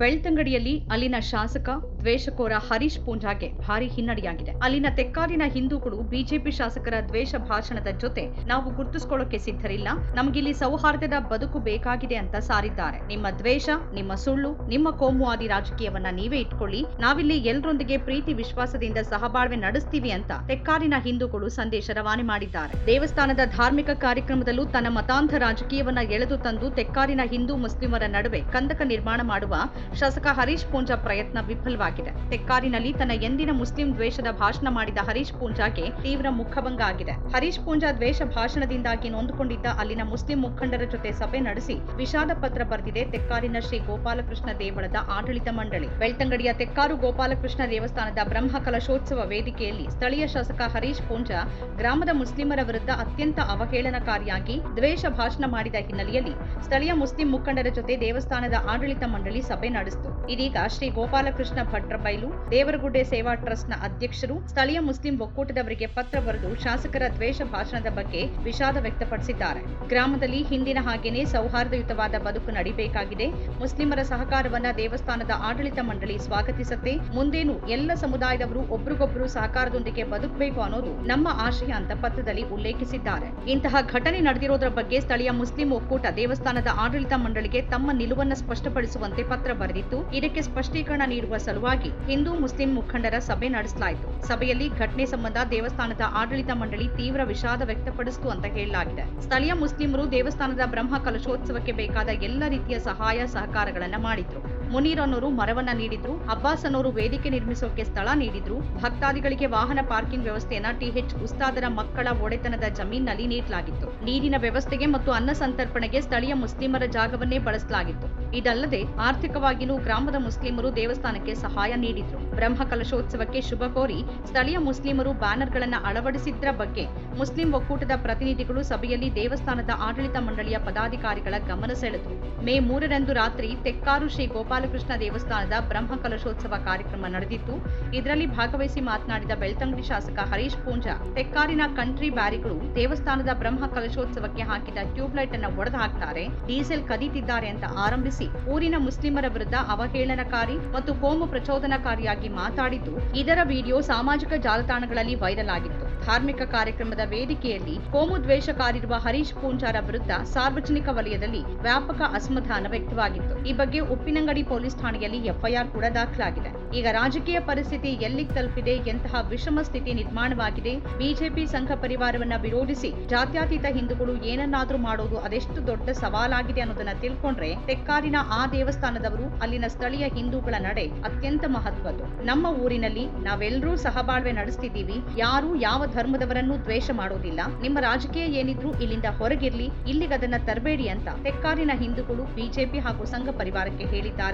ಬೆಳ್ತಂಗಡಿಯಲ್ಲಿ ಅಲ್ಲಿನ ಶಾಸಕ, ದ್ವೇಷಕೋರ ಹರೀಶ್ ಪೂಂಜಾಗೆ ಭಾರಿ ಹಿನ್ನಡೆಯಾಗಿದೆ. ಅಲ್ಲಿನ ತೆಕ್ಕಾರಿನ ಹಿಂದೂಗಳು ಬಿಜೆಪಿ ಶಾಸಕರ ದ್ವೇಷ ಭಾಷಣದ ಜೊತೆ ನಾವು ಗುರ್ತಿಸ್ಕೊಳ್ಳೋಕೆ ಸಿದ್ಧರಿಲ್ಲ. ನಮಗಿಲ್ಲಿ ಸೌಹಾರ್ದದ ಬದುಕು ಬೇಕಾಗಿದೆ ಅಂತ ಸಾರಿದ್ದಾರೆ. ನಿಮ್ಮ ದ್ವೇಷ, ನಿಮ್ಮ ಸುಳ್ಳು, ನಿಮ್ಮ ಕೋಮುವಾದಿ ರಾಜಕೀಯವನ್ನ ನೀವೇ ಇಟ್ಕೊಳ್ಳಿ. ನಾವಿಲ್ಲಿ ಎಲ್ಲರೊಂದಿಗೆ ಪ್ರೀತಿ ವಿಶ್ವಾಸದಿಂದ ಸಹಬಾಳ್ವೆ ನಡೆಸ್ತೀವಿ ಅಂತ ತೆಕ್ಕಾರಿನ ಹಿಂದೂಗಳು ಸಂದೇಶ ರವಾನೆ ಮಾಡಿದ್ದಾರೆ. ದೇವಸ್ಥಾನದ ಧಾರ್ಮಿಕ ಕಾರ್ಯಕ್ರಮದಲ್ಲೂ ತನ್ನ ಮತಾಂಧ ರಾಜಕೀಯವನ್ನ ಎಳೆದು ತಂದು ತೆಕ್ಕಾರಿನ ಹಿಂದೂ ಮುಸ್ಲಿಮರ ನಡುವೆ ಕಂದಕ ನಿರ್ಮಾಣ ಮಾಡುವ ಶಾಸಕ ಹರೀಶ್ ಪೂಂಜಾ ಪ್ರಯತ್ನ ವಿಫಲವಾಗಿದೆ. ತೆಕ್ಕಾರಿನಲ್ಲಿ ತನ್ನ ಎಂದಿನ ಮುಸ್ಲಿಂ ದ್ವೇಷದ ಭಾಷಣ ಮಾಡಿದ ಹರೀಶ್ ಪೂಂಜಾಗೆ ತೀವ್ರ ಮುಖಭಂಗ ಆಗಿದೆ. ಹರೀಶ್ ಪೂಂಜಾ ದ್ವೇಷ ಭಾಷಣದಿಂದಾಗಿ ನೊಂದುಕೊಂಡಿದ್ದ ಅಲ್ಲಿನ ಮುಸ್ಲಿಂ ಮುಖಂಡರ ಜೊತೆ ಸಭೆ ನಡೆಸಿ ವಿಷಾದ ಪತ್ರ ಬರೆದಿದೆ ತೆಕ್ಕಾರಿನ ಶ್ರೀ ಗೋಪಾಲಕೃಷ್ಣ ದೇವಳದ ಆಡಳಿತ ಮಂಡಳಿ. ಬೆಳ್ತಂಗಡಿಯ ತೆಕ್ಕಾರು ಗೋಪಾಲಕೃಷ್ಣ ದೇವಸ್ಥಾನದ ಬ್ರಹ್ಮ ಕಲಶೋತ್ಸವ ವೇದಿಕೆಯಲ್ಲಿ ಸ್ಥಳೀಯ ಶಾಸಕ ಹರೀಶ್ ಪೂಂಜಾ ಗ್ರಾಮದ ಮುಸ್ಲಿಮರ ವಿರುದ್ಧ ಅತ್ಯಂತ ಅವಹೇಳನಕಾರಿಯಾಗಿ ದ್ವೇಷ ಭಾಷಣ ಮಾಡಿದ ಹಿನ್ನೆಲೆಯಲ್ಲಿ ಸ್ಥಳೀಯ ಮುಸ್ಲಿಂ ಮುಖಂಡರ ಜೊತೆ ದೇವಸ್ಥಾನದ ಆಡಳಿತ ಮಂಡಳಿ ಸಭೆ ನಡೆಸಿತು. ಇದೀಗ ಶ್ರೀ ಗೋಪಾಲಕೃಷ್ಣ ಭಟ್ರಬೈಲು, ದೇವರಗುಡ್ಡೆ ಸೇವಾ ಟ್ರಸ್ಟ್ನ ಅಧ್ಯಕ್ಷರು, ಸ್ಥಳೀಯ ಮುಸ್ಲಿಂ ಒಕ್ಕೂಟದವರಿಗೆ ಪತ್ರ ಬರೆದು ಶಾಸಕರ ದ್ವೇಷ ಭಾಷಣದ ಬಗ್ಗೆ ವಿಷಾದ ವ್ಯಕ್ತಪಡಿಸಿದ್ದಾರೆ. ಗ್ರಾಮದಲ್ಲಿ ಹಿಂದಿನ ಹಾಗೇನೆ ಸೌಹಾರ್ದಯುತವಾದ ಬದುಕು ನಡಿಬೇಕಾಗಿದೆ. ಮುಸ್ಲಿಮರ ಸಹಕಾರವನ್ನ ದೇವಸ್ಥಾನದ ಆಡಳಿತ ಮಂಡಳಿ ಸ್ವಾಗತಿಸುತ್ತೆ. ಮುಂದೇನು ಎಲ್ಲ ಸಮುದಾಯದವರು ಒಬ್ರಿಗೊಬ್ರು ಸಹಕಾರದೊಂದಿಗೆ ಬದುಕಬೇಕು ಅನ್ನೋದು ನಮ್ಮ ಆಶಯ ಅಂತ ಪತ್ರದಲ್ಲಿ ಉಲ್ಲೇಖಿಸಿದ್ದಾರೆ. ಇಂತಹ ಘಟನೆ ನಡೆದಿರೋದ್ರ ಬಗ್ಗೆ ಸ್ಥಳೀಯ ಮುಸ್ಲಿಂ ಒಕ್ಕೂಟ ದೇವಸ್ಥಾನದ ಆಡಳಿತ ಮಂಡಳಿಗೆ ತಮ್ಮ ನಿಲುವನ್ನ ಸ್ಪಷ್ಟಪಡಿಸುವಂತೆ ಪತ್ರ ಬರೆದಿತ್ತು. ಇದಕ್ಕೆ ಸ್ಪಷ್ಟೀಕರಣ ನೀಡುವ ಸಲುವಾಗಿ ಹಿಂದೂ ಮುಸ್ಲಿಂ ಮುಖಂಡರ ಸಭೆ ನಡೆಸಲಾಯಿತು. ಸಭೆಯಲ್ಲಿ ಘಟನೆ ಸಂಬಂಧ ದೇವಸ್ಥಾನದ ಆಡಳಿತ ಮಂಡಳಿ ತೀವ್ರ ವಿಷಾದ ವ್ಯಕ್ತಪಡಿಸಿತು ಅಂತ ಹೇಳಲಾಗಿದೆ. ಸ್ಥಳೀಯ ಮುಸ್ಲಿಮರು ದೇವಸ್ಥಾನದ ಬ್ರಹ್ಮ ಕಲಶೋತ್ಸವಕ್ಕೆ ಬೇಕಾದ ಎಲ್ಲ ರೀತಿಯ ಸಹಾಯ ಸಹಕಾರಗಳನ್ನ ಮಾಡಿದ್ರು. ಮುನೀರ್ ಅನ್ನೋರು ಮರವನ್ನ ನೀಡಿದ್ರು ಅಬ್ಬಾಸ್ ಅನ್ನೋರು ವೇದಿಕೆ ನಿರ್ಮಿಸೋಕೆ ಸ್ಥಳ ನೀಡಿದ್ರು. ಭಕ್ತಾದಿಗಳಿಗೆ ವಾಹನ ಪಾರ್ಕಿಂಗ್ ವ್ಯವಸ್ಥೆಯನ್ನ ಟಿಎಚ್ ಉಸ್ತಾದರ ಮಕ್ಕಳ ಒಡೆತನದ ಜಮೀನಿನಲ್ಲಿ ನೀಡಲಾಗಿತ್ತು. ನೀರಿನ ವ್ಯವಸ್ಥೆಗೆ ಮತ್ತು ಅನ್ನ ಸಂತರ್ಪಣೆಗೆ ಸ್ಥಳೀಯ ಮುಸ್ಲಿಮರ ಜಾಗವನ್ನೇ ಬಳಸಲಾಗಿತ್ತು. ಇದಲ್ಲದೆ ಆರ್ಥಿಕವಾಗಿಯೂ ಗ್ರಾಮದ ಮುಸ್ಲಿಮರು ದೇವಸ್ಥಾನಕ್ಕೆ ಸಹಾಯ ನೀಡಿದ್ರು. ಬ್ರಹ್ಮ ಕಲಶೋತ್ಸವಕ್ಕೆ ಶುಭ ಕೋರಿ ಸ್ಥಳೀಯ ಮುಸ್ಲಿಮರು ಬ್ಯಾನರ್ಗಳನ್ನ ಅಳವಡಿಸಿದ್ರ ಬಗ್ಗೆ ಮುಸ್ಲಿಂ ಒಕ್ಕೂಟದ ಪ್ರತಿನಿಧಿಗಳು ಸಭೆಯಲ್ಲಿ ದೇವಸ್ಥಾನದ ಆಡಳಿತ ಮಂಡಳಿಯ ಪದಾಧಿಕಾರಿಗಳ ಗಮನ ಸೆಳೆದರು. ಮೇ ಮೂರರಂದು ರಾತ್ರಿ, ತೆಕ್ಕಾರು ಶ್ರೀ ಗೋಪಾಲಕೃಷ್ಣ ದೇವಸ್ಥಾನದ ಬ್ರಹ್ಮ ಕಲಶೋತ್ಸವ ಕಾರ್ಯಕ್ರಮ ನಡೆದಿತ್ತು. ಇದರಲ್ಲಿ ಭಾಗವಹಿಸಿ ಮಾತನಾಡಿದ ಬೆಳ್ತಂಗಡಿ ಶಾಸಕ ಹರೀಶ್ ಪೂಂಜಾ ತೆಕ್ಕಾರಿನ ಕಂಟ್ರಿ ಬ್ಯಾರಿಗಳು ದೇವಸ್ಥಾನದ ಬ್ರಹ್ಮ ಕಲಶೋತ್ಸವಕ್ಕೆ ಹಾಕಿದ ಟ್ಯೂಬ್ಲೈಟ್ ಅನ್ನು ಒಡೆದು ಹಾಕ್ತಾರೆ. ಡೀಸೆಲ್ ಕದೀತಿದ್ದಾರೆ ಅಂತ ಆರಂಭಿಸಿ ಊರಿನ ಮುಸ್ಲಿಮರ ವಿರುದ್ಧ ಅವಹೇಳನಕಾರಿ ಮತ್ತು ಕೋಮು ಪ್ರಚೋದನಕಾರಿಯಾಗಿ ಮಾತಾಡಿದ್ದು, ಇದರ ವಿಡಿಯೋ ಸಾಮಾಜಿಕ ಜಾಲತಾಣಗಳಲ್ಲಿ ವೈರಲ್ ಆಗಿತ್ತು. ಧಾರ್ಮಿಕ ಕಾರ್ಯಕ್ರಮದ ವೇದಿಕೆಯಲ್ಲಿ ಕೋಮು ದ್ವೇಷಕಾರಿರುವ ಹರೀಶ್ ಪೂಂಜಾರ ವಿರುದ್ಧ ಸಾರ್ವಜನಿಕ ವಲಯದಲ್ಲಿ ವ್ಯಾಪಕ ಅಸಮಾಧಾನ ವ್ಯಕ್ತವಾಗಿತ್ತು. ಈ ಬಗ್ಗೆ ಉಪ್ಪಿನಂಗಡಿ ಪೊಲೀಸ್ ಠಾಣೆಯಲ್ಲಿ ಎಫ್ಐಆರ್ ಕೂಡ ದಾಖಲಾಗಿದೆ. ಈಗ ರಾಜಕೀಯ ಪರಿಸ್ಥಿತಿ ಎಲ್ಲಿಗೆ ತಲುಪಿದೆ, ಎಂತಹ ವಿಷಮ ಸ್ಥಿತಿ ನಿರ್ಮಾಣವಾಗಿದೆ, ಬಿಜೆಪಿ ಸಂಘ ಪರಿವಾರವನ್ನ ವಿರೋಧಿಸಿ ಜಾತ್ಯತೀತ ಹಿಂದೂಗಳು ಏನನ್ನಾದ್ರೂ ಮಾಡೋದು ಅದೆಷ್ಟು ದೊಡ್ಡ ಸವಾಲಾಗಿದೆ ಅನ್ನೋದನ್ನ ತಿಳ್ಕೊಂಡ್ರೆ ತೆಕ್ಕಾರಿನ ಆ ದೇವಸ್ಥಾನದವರು ಅಲ್ಲಿನ ಸ್ಥಳೀಯ ಹಿಂದೂಗಳ ನಡೆ ಅತ್ಯಂತ ಮಹತ್ವದ್ದು. ನಮ್ಮ ಊರಿನಲ್ಲಿ ನಾವೆಲ್ಲರೂ ಸಹಬಾಳ್ವೆ ನಡೆಸ್ತಿದ್ದೀವಿ, ಯಾರು ಯಾವ ಧರ್ಮದವರನ್ನು ದ್ವೇಷ ಮಾಡೋದಿಲ್ಲ. ನಿಮ್ಮ ರಾಜಕೀಯ ಏನಿದ್ರು ಇಲ್ಲಿಂದ ಹೊರಗಿರ್ಲಿ ಇಲ್ಲಿಗದನ್ನ ತರಬೇಡಿ ಅಂತ ತೆಕ್ಕಾರಿನ ಹಿಂದೂಗಳು ಬಿಜೆಪಿ ಹಾಗೂ ಸಂಘ ಪರಿವಾರಕ್ಕೆ ಹೇಳಿದ್ದಾರೆ.